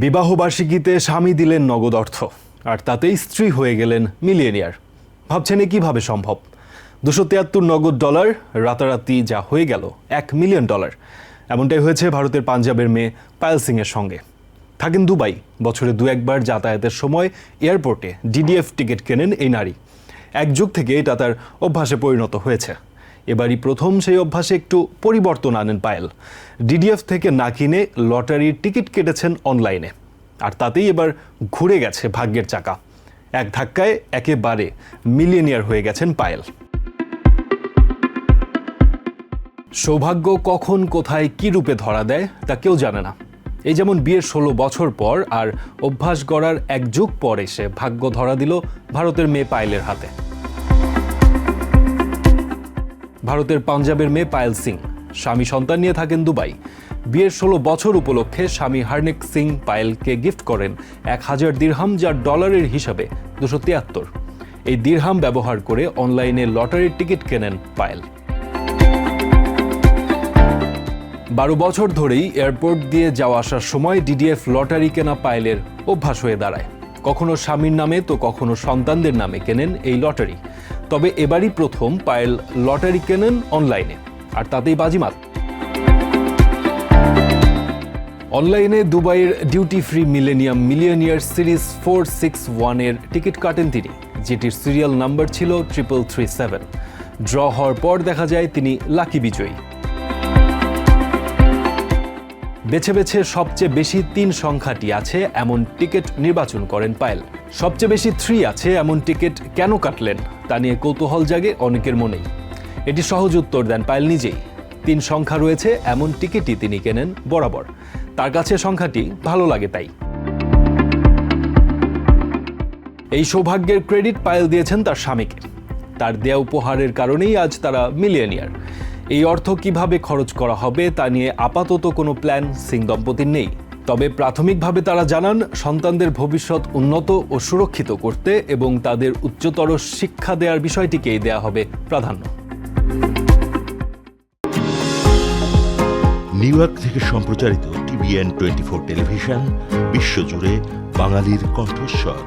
বিবাহবার্ষিকীতে স্বামী দিলেন নগদ অর্থ, আর তাতেই স্ত্রী হয়ে গেলেন মিলিয়নিয়ার। ভাবছেন এ কীভাবে সম্ভব? দুশো তিয়াত্তর নগদ ডলার, রাতারাতি যা হয়ে গেল, এক মিলিয়ন ডলার। এমনটাই হয়েছে ভারতের পাঞ্জাবের মেয়ে পায়েল সিংয়ের সঙ্গে। থাকেন দুবাই, বছরে দু একবার যাতায়াতের সময় এয়ারপোর্টে ডিডিএফ টিকিট কেনেন এই নারী। এক যুগ থেকে এটা তার অভ্যাসে পরিণত হয়েছে। এবারই প্রথম সেই অভ্যাসে একটু পরিবর্তন আনেন পায়েল। ডিডিএফ থেকে না কিনে লটারির টিকিট কেটেছেন অনলাইনে। আর তাতেই এবার ঘুরে গেছে ভাগ্যের চাকা। এক ধাক্কায় একেবারে মিলিয়নিয়ার হয়ে গেছেন পায়েল। সৌভাগ্য কখন, কোথায়, কি রূপে ধরা দেয় তা কেউ জানে না। এই যেমন বিয়ের ষোলো বছর পর আর অভ্যাস গড়ার এক যুগ পর এসে ভাগ্য ধরা দিল ভারতের মেয়ে পায়েলের হাতে। ভারতের পাঞ্জাবের মেয়ে পায়েল সিং। স্বামী সন্তান নিয়ে থাকেন দুবাই। বিয়ের ষোলো বছর উপলক্ষে স্বামী হার্নেক সিং পায়েলকে গিফট করেন এক হাজার দিরহাম যার ডলারের হিসাবে দুশো তিয়াত্তর। এই দিরহাম ব্যবহার করে অনলাইনে লটারির টিকিট কেনেন পায়েল। বারো বছর ধরেই এয়ারপোর্ট দিয়ে যাওয়া আসার সময় ডিডিএফ লটারি কেনা পায়েলের অভ্যাস হয়ে দাঁড়ায়। কখনো স্বামীর নামে তো কখনো সন্তানদের নামে কেনেন এই লটারি। তবে এবারই প্রথম পায়েল লটারি কেনেন অনলাইনে, আর তাতেই বাজিমাত। অনলাইনে দুবাইয়ের duty free millennium millionaire series four six ওয়ানের টিকিট কাটেন তিনি, যেটির সিরিয়াল নাম্বার ছিল ট্রিপল থ্রি সেভেন ড্র হওয়ার পর দেখা যায় তিনি লাকি বিজয়ী। বেছে বেছে সবচেয়ে বেশি তিন সংখ্যাটি আছে এমন টিকিট নির্বাচন করেন পায়েল। সবচেয়ে বেশি থ্রি আছে এমন টিকিট কেন কাটলেন, তা নিয়ে কৌতূহল জাগে অনেকের মনেই। এটি সহজ উত্তর দেন পায়েল নিজেই। তিন সংখ্যা রয়েছে এমন টিকিটই তিনি কেনেন বরাবর। তার কাছে সংখ্যাটি ভালো লাগে তাই। এই সৌভাগ্যের ক্রেডিট পায়েল দিয়েছেন তার স্বামীকে। তার দেয়া উপহারের কারণেই আজ তারা মিলিয়নিয়ার। এই অর্থ কীভাবে খরচ করা হবে তা নিয়ে আপাতত কোনো প্ল্যান সিং দম্পতির নেই। তবে প্রাথমিকভাবে তারা জানান, সন্তানদের ভবিষ্যৎ উন্নত ও সুরক্ষিত করতে এবং তাদের উচ্চতর শিক্ষা দেওয়ার বিষয়টিকেই দেয়া হবে প্রাধান্য। নিউ ইয়র্ক থেকে সম্প্রচারিত টিভিএন টোয়েন্টি ফোর টেলিভিশন, বিশ্বজুড়ে বাঙালির কণ্ঠস্বর।